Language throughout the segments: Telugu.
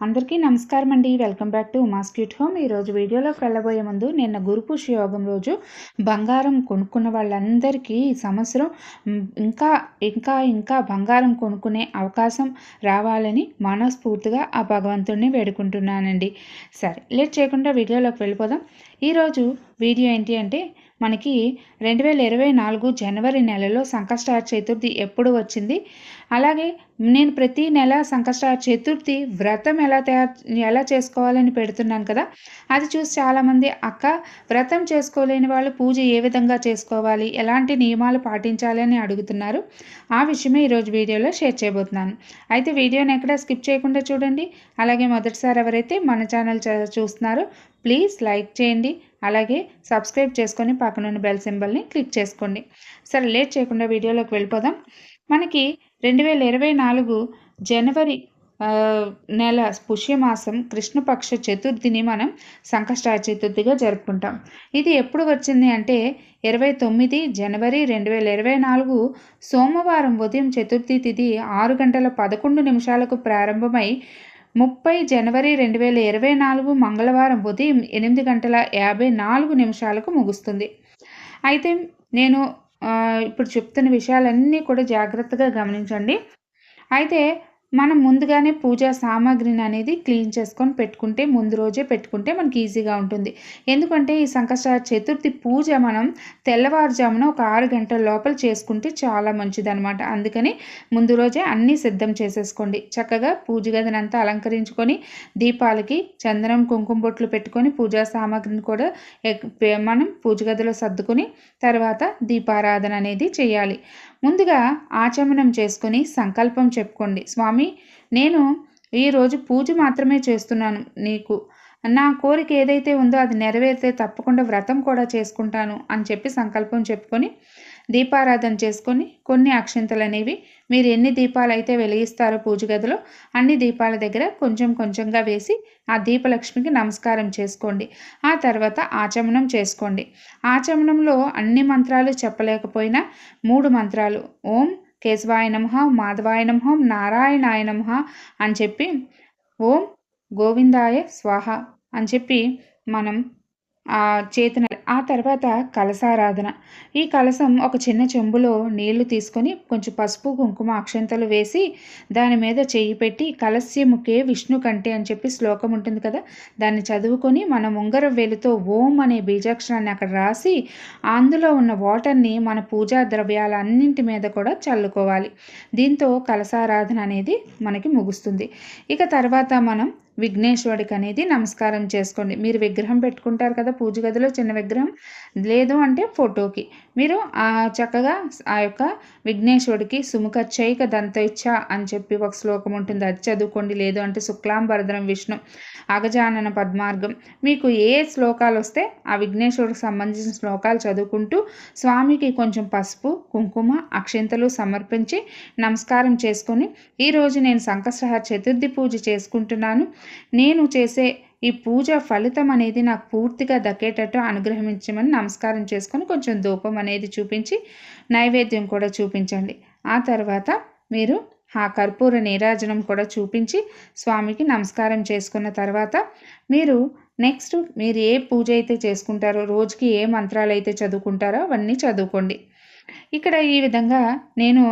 అందరికీ నమస్కారం అండి welcome back to Uma's cute home. ఈరోజు వీడియోలోకి వెళ్ళబోయే ముందు నిన్న గురు యోగం రోజు బంగారం కొనుక్కున్న వాళ్ళందరికీ ఈ సంవత్సరం ఇంకా ఇంకా ఇంకా బంగారం కొనుక్కునే అవకాశం రావాలని మనస్ఫూర్తిగా ఆ భగవంతుడిని వేడుకుంటున్నానండి. సరే లేట్ చేయకుండా వీడియోలోకి వెళ్ళిపోదాం. ఈరోజు వీడియో ఏంటి అంటే మనకి రెండు వేల ఇరవై నాలుగు జనవరి నెలలో సంకష్టార చతుర్థి ఎప్పుడు వచ్చింది? అలాగే నేను ప్రతి నెల సంకష్టార చతుర్థి వ్రతం ఎలా తయారు ఎలా చేసుకోవాలని పెడుతున్నాను కదా? అది చూసి చాలామంది అక్క వ్రతం చేసుకోలేని వాళ్ళు పూజ ఏ విధంగా చేసుకోవాలి? ఎలాంటి నియమాలు పాటించాలి? అని అడుగుతున్నారు. ఆ విషయమే ఈరోజు వీడియోలో షేర్ చేయబోతున్నాను. అయితే వీడియోని ఎక్కడ స్కిప్ చేయకుండా చూడండి. అలాగే మొదటిసారి ఎవరైతే మన ఛానల్ చూస్తున్నారో ప్లీజ్ లైక్ చేయండి. అలాగే సబ్స్క్రైబ్ చేసుకొని పక్కనున్న బెల్ సింబల్ని క్లిక్ చేసుకోండి. సరే లేట్ చేయకుండా వీడియోలోకి వెళ్ళిపోదాం. మనకి రెండు వేల ఇరవై నాలుగు జనవరి నెల పుష్యమాసం కృష్ణపక్ష చతుర్థిని మనం సంకష్టార చతుర్థిగా జరుపుకుంటాం. ఇది ఎప్పుడు వచ్చింది అంటే ఇరవై తొమ్మిది జనవరి రెండు వేల ఇరవై నాలుగు సోమవారం ఉదయం చతుర్థి తిథి ఆరు గంటల పదకొండు నిమిషాలకు ప్రారంభమై ముప్పై జనవరి రెండు వేల ఇరవై నాలుగు మంగళవారం ఉదయం ఎనిమిది గంటల యాభై నాలుగు నిమిషాలకు ముగుస్తుంది. అయితే నేను ఇప్పుడు చెప్తున్న విషయాలన్నీ కూడా జాగ్రత్తగా గమనించండి. అయితే మనం ముందుగానే పూజా సామాగ్రిని అనేది క్లీన్ చేసుకొని పెట్టుకుంటే ముందు రోజే పెట్టుకుంటే మనకి ఈజీగా ఉంటుంది. ఎందుకంటే ఈ సంకష్ట చతుర్థి పూజ మనం తెల్లవారుజామున ఒక ఆరు గంటల లోపల చేసుకుంటే చాలా మంచిదనమాట అందుకని ముందు రోజే అన్నీ సిద్ధం చేసేసుకోండి. చక్కగా పూజ గదిని అంతా అలంకరించుకొని దీపాలకి చందనం కుంకుమ బొట్లు పెట్టుకొని పూజా సామాగ్రిని కూడా మనం పూజ గదిలో సర్దుకొని తర్వాత దీపారాధన అనేది చేయాలి. ముందుగా ఆచమనం చేసుకొని సంకల్పం చెప్పుకోండి. స్వామి నేను ఈరోజు పూజ మాత్రమే చేస్తున్నాను నీకు. నా కోరిక ఏదైతే ఉందో అది నెరవేరితే తప్పకుండా వ్రతం కూడా చేసుకుంటాను అని చెప్పి సంకల్పం చెప్పుకొని దీపారాధన చేసుకొని కొన్ని అక్షంతలు అనేవి మీరు ఎన్ని దీపాలు అయితే వెలిగిస్తారో పూజ గదిలో అన్ని దీపాల దగ్గర కొంచెం కొంచెంగా వేసి ఆ దీపలక్ష్మికి నమస్కారం చేసుకోండి. ఆ తర్వాత ఆచమనం చేసుకోండి. ఆచమనంలో అన్ని మంత్రాలు చెప్పలేకపోయినా మూడు మంత్రాలు. ఓం కేశవాయ నమః మాధవాయ నమః నారాయణాయ నమః అని చెప్పి ఓం గోవిందాయ స్వాహ అని చెప్పి మనం చేతిన ఆ తర్వాత కలసారాధన ఈ కలసం ఒక చిన్న చెంబులో నీళ్ళు తీసుకొని కొంచెం పసుపు కుంకుమ అక్షంతలు వేసి దాని మీద చేయి పెట్టి కలస్యముకే విష్ణు కంటే అని చెప్పి శ్లోకం ఉంటుంది కదా దాన్ని చదువుకొని మనం ఉంగరం వేలుతో ఓం అనే బీజాక్షరాన్ని అక్కడ రాసి అందులో ఉన్న వాటర్ని మన పూజా ద్రవ్యాలన్నింటి మీద కూడా చల్లుకోవాలి. దీంతో కలసారాధన అనేది మనకి ముగుస్తుంది. ఇక తర్వాత మనం విఘ్నేశ్వరుడికి అనేది నమస్కారం చేసుకోండి. మీరు విగ్రహం పెట్టుకుంటారు కదా పూజ గదిలో చిన్న విగ్రహం లేదు అంటే ఫోటోకి. మీరు ఆ చక్కగా ఆ యొక్క విఘ్నేశ్వరుడికి సుముఖ చైక దంతైచ్చ అని చెప్పి ఒక శ్లోకం ఉంటుంది. అది చదువుకోండి. లేదు అంటే శుక్లాంబరధరం విష్ణు అగజానన పద్మార్గం. మీకు ఏ శ్లోకాలు వస్తే ఆ విఘ్నేశ్వరుడికి సంబంధించిన శ్లోకాలు చదువుకుంటూ స్వామికి కొంచెం పసుపు కుంకుమ అక్షింతలు సమర్పించి నమస్కారం చేసుకొని ఈరోజు నేను సంకష్టహార చతుర్థి పూజ చేసుకుంటున్నాను. నేను చేసే ఈ పూజ ఫలితం అనేది నాకు పూర్తిగా దక్కేటట్టు అనుగ్రహించమని నమస్కారం చేసుకొని కొంచెం ధూపం అనేది చూపించి నైవేద్యం కూడా చూపించండి. ఆ తర్వాత మీరు ఆ కర్పూర నీరాజనం కూడా చూపించి స్వామికి నమస్కారం చేసుకున్న తర్వాత మీరు నెక్స్ట్ మీరు ఏ పూజ అయితే చేసుకుంటారో రోజుకి ఏ మంత్రాలు అయితే చదువుకుంటారో అవన్నీ చదువుకోండి. ఇక్కడ ఈ విధంగా నేను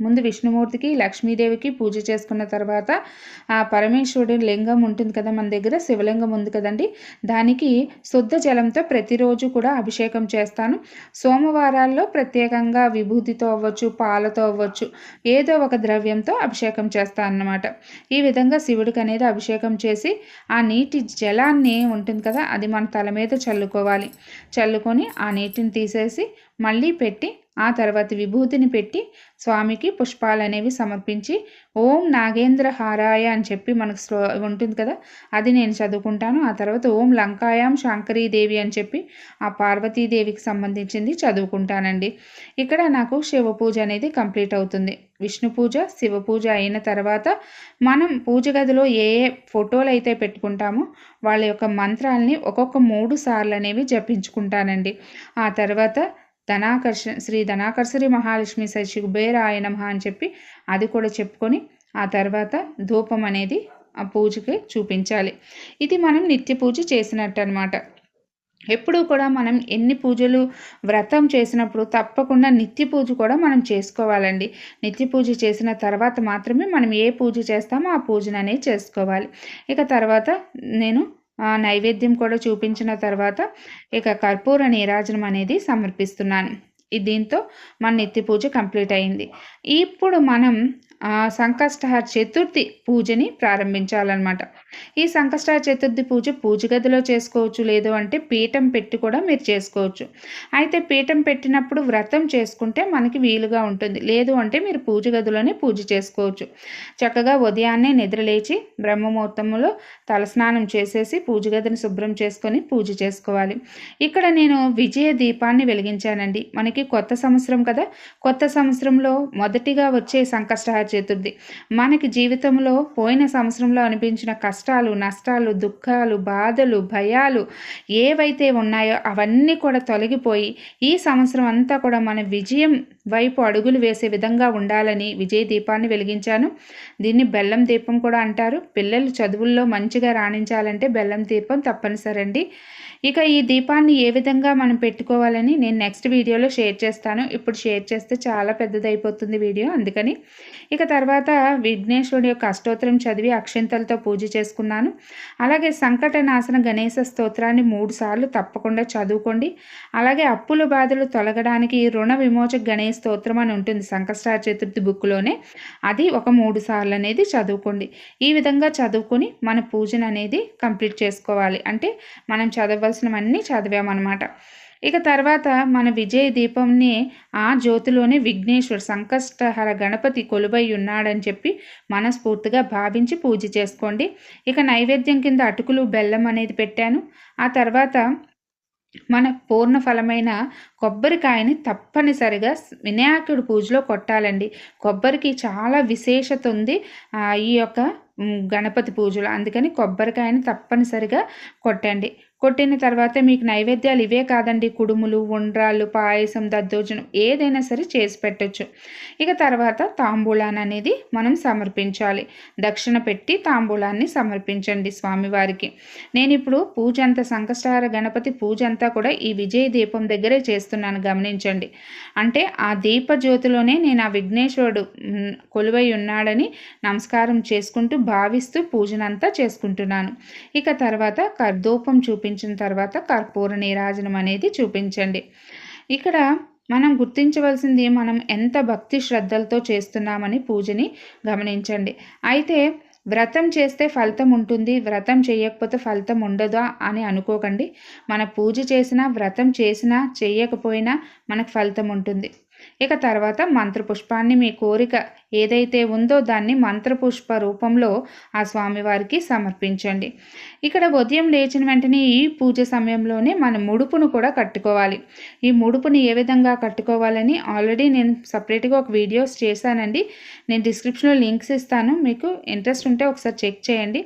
ముందు విష్ణుమూర్తికి లక్ష్మీదేవికి పూజ చేసుకున్న తర్వాత ఆ పరమేశ్వరుడి లింగం ఉంటుంది కదా మన దగ్గర శివలింగం ఉంది కదండి. దానికి శుద్ధ జలంతో ప్రతిరోజు కూడా అభిషేకం చేస్తాను. సోమవారాల్లో ప్రత్యేకంగా విభూతితో అవ్వచ్చు పాలతో అవ్వచ్చు ఏదో ఒక ద్రవ్యంతో అభిషేకం చేస్తాను అన్నమాట. ఈ విధంగా శివుడికి అనేది అభిషేకం చేసి ఆ నీటి జలాన్ని ఉంటుంది కదా అది మన తల మీద చల్లుకోవాలి. చల్లుకొని ఆ నీటిని తీసేసి మళ్ళీ పెట్టి ఆ తర్వాత విభూతిని పెట్టి స్వామికి పుష్పాలు అనేవి సమర్పించి ఓం నాగేంద్ర హారాయ అని చెప్పి మనకు శ్లో ఉంటుంది కదా అది నేను చదువుకుంటాను. ఆ తర్వాత ఓం లంకాయాం శాంకరీదేవి అని చెప్పి ఆ పార్వతీదేవికి సంబంధించింది చదువుకుంటానండి. ఇక్కడ నాకు శివ పూజ అనేది కంప్లీట్ అవుతుంది. విష్ణు పూజ శివ పూజ అయిన తర్వాత మనం పూజ గదిలో ఏ ఏ ఫోటోలు అయితే పెట్టుకుంటామో వాళ్ళ యొక్క మంత్రాలని ఒక్కొక్క మూడు సార్లు అనేవి జపించుకుంటానండి. ఆ తర్వాత ధనాకర్ష శ్రీ ధనాకర్షరి మహాలక్ష్మి సచి కుబేరాయ నమ అని చెప్పి అది కూడా చెప్పుకొని ఆ తర్వాత ధూపం అనేది ఆ పూజకి చూపించాలి. ఇది మనం నిత్య పూజ చేసినట్టు అనమాట ఎప్పుడూ కూడా మనం ఎన్ని పూజలు వ్రతం చేసినప్పుడు తప్పకుండా నిత్య పూజ కూడా మనం చేసుకోవాలండి. నిత్య పూజ చేసిన తర్వాత మాత్రమే మనం ఏ పూజ చేస్తామో ఆ పూజను అనేది చేసుకోవాలి. ఇక తర్వాత నేను నైవేద్యం కూడా చూపించిన తర్వాత ఇక కర్పూర నీరాజనం అనేది సమర్పిస్తున్నాను. దీంతో మన నిత్య పూజ కంప్లీట్ అయింది. ఇప్పుడు మనం సంకష్టహర చతుర్థి పూజని ప్రారంభించాలన్నమాట. ఈ సంకష్టహర చతుర్థి పూజ పూజ గదిలో చేసుకోవచ్చు లేదు అంటే పీఠం పెట్టి కూడా మీరు చేసుకోవచ్చు. అయితే పీఠం పెట్టినప్పుడు వ్రతం చేసుకుంటే మనకి వీలుగా ఉంటుంది. లేదు అంటే మీరు పూజ గదిలోనే పూజ చేసుకోవచ్చు. చక్కగా ఉదయాన్నే నిద్రలేచి బ్రహ్మముహూర్తంలో తలస్నానం చేసేసి పూజ గదిని శుభ్రం చేసుకొని పూజ చేసుకోవాలి. ఇక్కడ నేను విజయ దీపాన్ని వెలిగించానండి. మనకి కొత్త సంవత్సరం కదా. కొత్త సంవత్సరంలో మొదటిగా వచ్చే సంకష్టహర చతుర్థి మనకి జీవితంలో పోయిన సంవత్సరంలో అనిపించిన కష్టాలు నష్టాలు దుఃఖాలు బాధలు భయాలు ఏవైతే ఉన్నాయో అవన్నీ కూడా తొలగిపోయి ఈ సంవత్సరం అంతా కూడా మన విజయం వైపు అడుగులు వేసే విధంగా ఉండాలని విజయ దీపాన్ని వెలిగించాను. దీన్ని బెల్లం దీపం కూడా అంటారు. పిల్లలు చదువుల్లో మంచిగా రాణించాలంటే బెల్లం దీపం తప్పనిసరి అండి. ఇక ఈ దీపాన్ని ఏ విధంగా మనం పెట్టుకోవాలని నేను నెక్స్ట్ వీడియోలో షేర్ చేస్తాను. ఇప్పుడు షేర్ చేస్తే చాలా పెద్దదైపోతుంది వీడియో అందుకని ఇక తర్వాత విఘ్నేశ్వరుడి యొక్క అష్టోత్తరం చదివి అక్షంతలతో పూజ చేసుకున్నాను. అలాగే సంకట నాశన గణేశ స్తోత్రాన్ని మూడు సార్లు తప్పకుండా చదువుకోండి. అలాగే అప్పుల బాధలు తొలగడానికి రుణ విమోచక గణేశ స్తోత్రం అని ఉంటుంది సంకష్టార చతుర్థి బుక్లోనే అది ఒక మూడు సార్లు అనేది చదువుకోండి. ఈ విధంగా చదువుకొని మన పూజను అనేది కంప్లీట్ చేసుకోవాలి. అంటే మనం చదవలసినవన్నీ చదివామన్నమాట. ఇక తర్వాత మన విజయ దీపంని ఆ జ్యోతిలోనే విఘ్నేశ్వర్ సంకష్టహర గణపతి కొలువై ఉన్నాడని చెప్పి మనస్ఫూర్తిగా భావించి పూజ చేసుకోండి. ఇక నైవేద్యం కింద అటుకులు బెల్లం అనేది పెట్టాను. ఆ తర్వాత మన పూర్ణ ఫలమైన కొబ్బరికాయని తప్పనిసరిగా వినాయకుడి పూజలో కొట్టాలండి. కొబ్బరికి చాలా విశేషత ఉంది ఈ యొక్క గణపతి పూజలు. అందుకని కొబ్బరికాయని తప్పనిసరిగా కొట్టండి. కొట్టిన తర్వాత మీకు నైవేద్యాలు ఇవే కాదండి. కుడుములు ఉండ్రాళ్ళు పాయసం దద్దోజనం ఏదైనా సరే చేసి పెట్టచ్చు. ఇక తర్వాత తాంబూలాన్ని అనేది మనం సమర్పించాలి. దక్షిణ పెట్టి తాంబూలాన్ని సమర్పించండి స్వామివారికి. నేను ఇప్పుడు పూజ అంతా సంకష్టహార గణపతి పూజ అంతా కూడా ఈ విజయ దీపం దగ్గరే చేస్తున్నాను గమనించండి. అంటే ఆ దీప జ్యోతిలోనే నేను ఆ విఘ్నేశ్వరుడు కొలువై ఉన్నాడని నమస్కారం చేసుకుంటూ భావిస్తూ పూజనంతా చేసుకుంటున్నాను. ఇక తర్వాత కర్దూపం చూపించిన తర్వాత కర్పూర నీరాజనం అనేది చూపించండి. ఇక్కడ మనం గుర్తించవలసింది మనం ఎంత భక్తి శ్రద్ధలతో చేస్తున్నామని పూజని గమనించండి. అయితే వ్రతం చేస్తే ఫలితం ఉంటుంది వ్రతం చేయకపోతే ఫలితం ఉండదా అని అనుకోకండి. మన పూజ చేసినా వ్రతం చేసినా చేయకపోయినా మనకు ఫలితం ఉంటుంది. ఇక తర్వాత మంత్రపుష్పాన్ని మీ కోరిక ఏదైతే ఉందో దాన్ని మంత్రపుష్ప రూపంలో ఆ స్వామివారికి సమర్పించండి. ఇక్కడ ఉదయం లేచిన వెంటనే ఈ పూజ సమయంలోనే మన ముడుపును కూడా కట్టుకోవాలి. ఈ ముడుపుని ఏ విధంగా కట్టుకోవాలని ఆల్రెడీ నేను సపరేట్గా ఒక వీడియోస్ చేశానండి. నేను డిస్క్రిప్షన్లో లింక్స్ ఇస్తాను. మీకు ఇంట్రెస్ట్ ఉంటే ఒకసారి చెక్ చేయండి.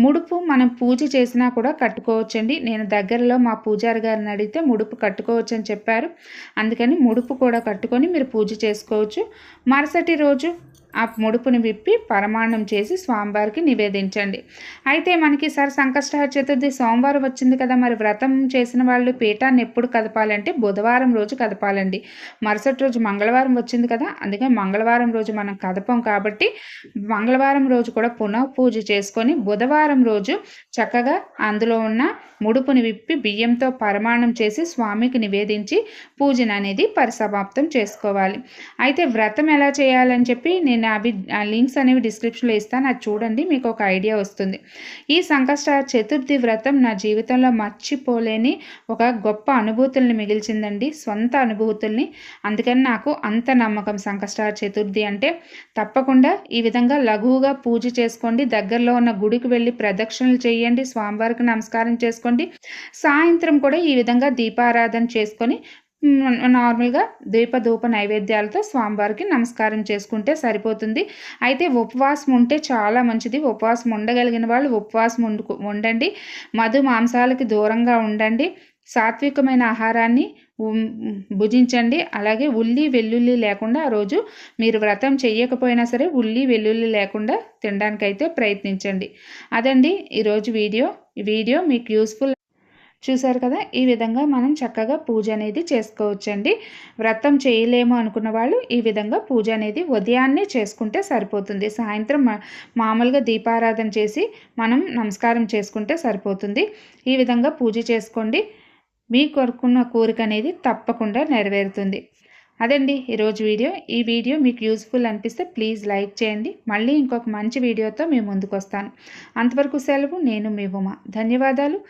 ముడుపు మనం పూజ చేసినా కూడా కట్టుకోవచ్చండి. నేను దగ్గరలో మా పూజారి గారిని అడిగితే ముడుపు కట్టుకోవచ్చు అని చెప్పారు. అందుకని ముడుపు కూడా కట్టుకొని మీరు పూజ చేసుకోవచ్చు. మరుసటి రోజు ఆ ముడుపుని విప్పి పరమాణం చేసి స్వామివారికి నివేదించండి. అయితే మనకి సార్ సంకష్టహర చతుర్థి సోమవారం వచ్చింది కదా మరి వ్రతం చేసిన వాళ్ళు పీఠాన్ని ఎప్పుడు కదపాలంటే బుధవారం రోజు కదపాలండి. మరుసటి రోజు మంగళవారం వచ్చింది కదా అందుకే మంగళవారం రోజు మనం కదపం కాబట్టి మంగళవారం రోజు కూడా పునః పూజ చేసుకొని బుధవారం రోజు చక్కగా అందులో ఉన్న ముడుపుని విప్పి బియ్యంతో పరమాణం చేసి స్వామికి నివేదించి పూజన అనేది పరిసమాప్తం చేసుకోవాలి. అయితే వ్రతం ఎలా చేయాలని చెప్పి నేను నేను అవి లింక్స్ అనేవి డిస్క్రిప్షన్లో ఇస్తాను అది చూడండి మీకు ఒక ఐడియా వస్తుంది. ఈ సంకష్ట చతుర్థి వ్రతం నా జీవితంలో మర్చిపోలేని ఒక గొప్ప అనుభూతుల్ని మిగిల్చిందండి సొంత అనుభూతుల్ని. అందుకని నాకు అంత నమ్మకం సంకష్ట చతుర్థి అంటే తప్పకుండా ఈ విధంగా లఘువుగా పూజ చేసుకోండి దగ్గరలో ఉన్న గుడికి వెళ్ళి ప్రదక్షిణలు చేయండి స్వామివారికి నమస్కారం చేసుకోండి. సాయంత్రం కూడా ఈ విధంగా దీపారాధన చేసుకొని నార్మల్గా ద్వీపధూప నైవేద్యాలతో స్వామివారికి నమస్కారం చేసుకుంటే సరిపోతుంది. అయితే ఉపవాసం ఉంటే చాలా మంచిది. ఉపవాసం ఉండగలిగిన వాళ్ళు ఉపవాసం వండుకు ఉండండి. మధు మాంసాలకి దూరంగా ఉండండి. సాత్వికమైన ఆహారాన్ని భుజించండి. అలాగే ఉల్లి వెల్లుల్లి లేకుండా ఆ రోజు మీరు వ్రతం చేయకపోయినా సరే ఉల్లి వెల్లుల్లి లేకుండా తినడానికైతే ప్రయత్నించండి. అదండి ఈరోజు వీడియో. ఈ వీడియో మీకు యూస్ఫుల్ చూసారు కదా? ఈ విధంగా మనం చక్కగా పూజ అనేది చేసుకోవచ్చండి. వ్రతం చేయలేము అనుకున్న వాళ్ళు ఈ విధంగా పూజ అనేది ఉదయాన్నే చేసుకుంటే సరిపోతుంది. సాయంత్రం మా- మామూలుగా దీపారాధన చేసి మనం నమస్కారం చేసుకుంటే సరిపోతుంది. ఈ విధంగా పూజ చేసుకోండి. మీ కొరకున్న కోరిక అనేది తప్పకుండా నెరవేరుతుంది. అదండి ఈరోజు వీడియో. ఈ వీడియో మీకు యూస్ఫుల్ అనిపిస్తే ప్లీజ్ లైక్ చేయండి. మళ్ళీ ఇంకొక మంచి వీడియోతో మేము ముందుకు వస్తాను అంతవరకు సెలవు. నేను మీ ఉమా. ధన్యవాదాలు.